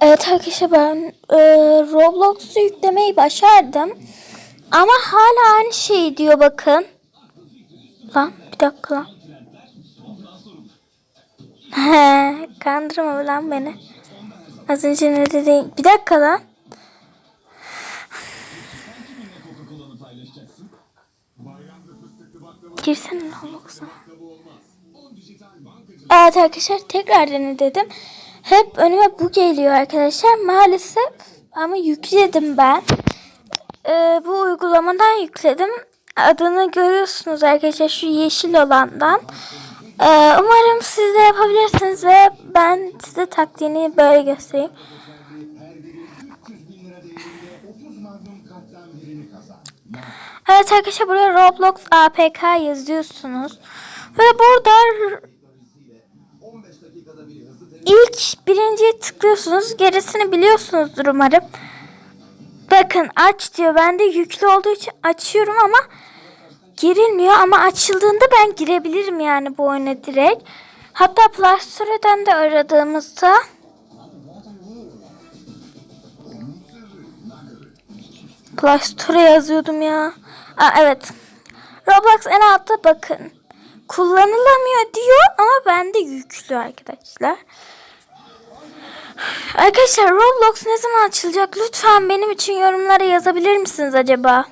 Evet arkadaşlar ben e, Roblox'u yüklemeyi başardım. Ama hala aynı şey diyor bakın. Lan bir dakika lan. Kandırma lan beni. Az önce ne dedin? Bir dakika lan. Girsene Roblox'a. Evet arkadaşlar tekrar dene dedim. Hep önüme bu geliyor arkadaşlar. Maalesef ama yükledim ben. Ee, bu uygulamadan yükledim. Adını görüyorsunuz arkadaşlar şu yeşil olandan. Ee, umarım siz de yapabilirsiniz ve ben size taktiğini böyle göstereyim. Evet arkadaşlar buraya Roblox APK yazıyorsunuz. Ve burada ilk birinciye tıklıyorsunuz. Gerisini biliyorsunuzdur umarım. Bakın aç diyor. Ben de yüklü olduğu için açıyorum ama girilmiyor. Ama açıldığında ben girebilirim yani bu oyuna direkt. Hatta Play Store'dan da aradığımızda Play Store yazıyordum ya. Aa, evet. Roblox en altta bakın. Kullanılamıyor diyor ama bende yüklü arkadaşlar. Arkadaşlar Roblox ne zaman açılacak? Lütfen benim için yorumlara yazabilir misiniz acaba?